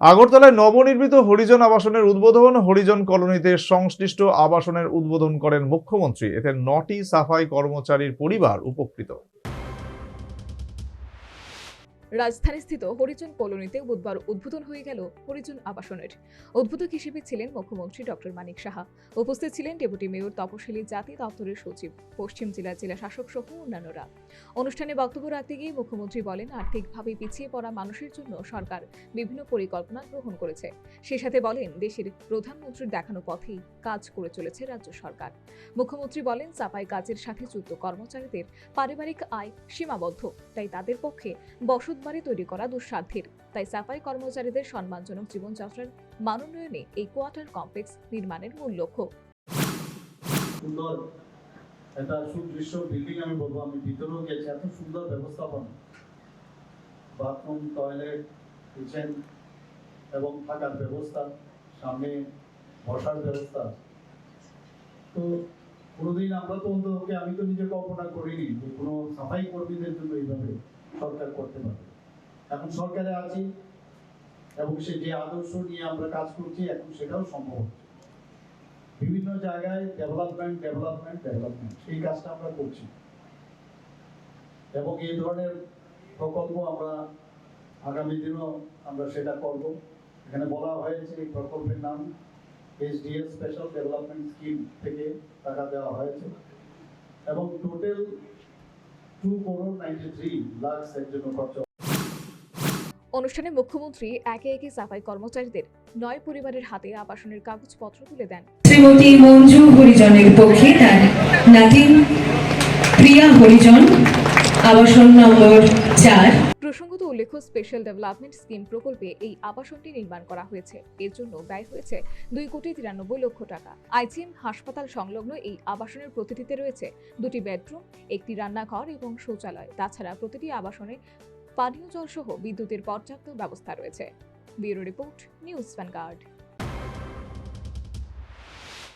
আগরতলায় নবনির্মিত হরিজন আবাসনের উদ্বোধন হরিজন কলোনিতে সংশ্লিষ্ট আবাসনের উদ্বোধন করেন মুখ্যমন্ত্রী। এতে নটি সাফাই কর্মচারীর পরিবার উপকৃত। রাজধানীস্থিত হরিজন কলোনিতে বুধবার উদ্বোধন হয়ে গেল হরিজন আবাসনের। উদ্বোধক হিসেবে ছিলেন মুখ্যমন্ত্রী ডক্টর মানিক সাহা। উপস্থিত ছিলেন ডেপুটি মেয়র তপশিলী জাতি দপ্তরের সচিব, পশ্চিম জেলা জেলা শাসক সহ অন্যান্যরা। অনুষ্ঠানে বক্তব্য রাখতে গিয়ে মুখ্যমন্ত্রী বলেন, আর্থিকভাবে পিছিয়ে পড়া মানুষের জন্য সরকার বিভিন্ন পরিকল্পনা গ্রহণ করেছে। সে সাথে বলেন, দেশের প্রধানমন্ত্রীর দেখানো পথেই কাজ করে চলেছে রাজ্য সরকার। মুখ্যমন্ত্রী বলেন সাফাই কাজের সাথে যুক্ত কর্মচারীদের পারিবারিক আয় সীমাবদ্ধ, তাই তাদের পক্ষে বসত বাড়ি তৈরি করা দুঃসাধ্যের। তাই সাফাই কর্মচারীদের সম্মানজনক জীবনযাত্রার মানোন্নয়নে এই কোয়ার্টার কমপ্লেক্স নির্মাণের মূল লক্ষ্য। একটা সুদৃশ্য বিল্ডিং আমি বলব, আমি ভিতরেও গেছি, এত সুন্দর ব্যবস্থাপনা। বাথরুম টয়লেট কিচেন এবং থাকার ব্যবস্থা, সামনে বসার ব্যবস্থা। তো কোনোদিন আমরা তো আমি তো নিজে কল্পনা করিনি যে কোনো সাফাই কর্মীদের জন্য এইভাবে সরকার করতে পারে এখন সরকারে আছি এবং সে যে আদর্শ নিয়ে আমরা কাজ করছি, এখন সেটাও সম্ভব হচ্ছে। বিভিন্ন জায়গায় ডেভেলপমেন্ট ডেভেলপমেন্ট ডেভেলপমেন্ট সেই কাজটা আমরা করছি। এবং এই ধরনের প্রকল্প আমরা আগামী দিনও আমরা সেটা করব। এখানে বলা হয়েছে এই প্রকল্পের নাম এসডিএস স্পেশাল ডেভেলপমেন্ট স্কিম থেকে টাকা দেওয়া হয়েছে। এবং টোটাল অনুষ্ঠানে মুখ্যমন্ত্রী একে একে সাফাই কর্মচারীদের নয় পরিবারের হাতে আবাসনের কাগজপত্র তুলে দেন। শ্রীমতী মঞ্জু হরিজনের পক্ষে তার নাতিন প্রিয়া হরিজন আবাসন নম্বর চার। প্রসঙ্গত উল্লেখ্য স্পেশাল ডেভেলপমেন্ট স্কিম প্রকল্পে এই আবাসনটি নির্মাণ করা হয়েছে। এর জন্য ব্যয় হয়েছে দুই কোটি তিরানব্বই লক্ষ টাকা। আইজিএম হাসপাতাল সংলগ্ন এই আবাসনের প্রতিটিতে রয়েছে দুটি বেডরুম, একটি রান্নাঘর এবং শৌচালয়। তাছাড়া প্রতিটি আবাসনে পানীয় জল সহ বিদ্যুতের পর্যাপ্ত ব্যবস্থা রয়েছে। Bureau report, news Vanguard.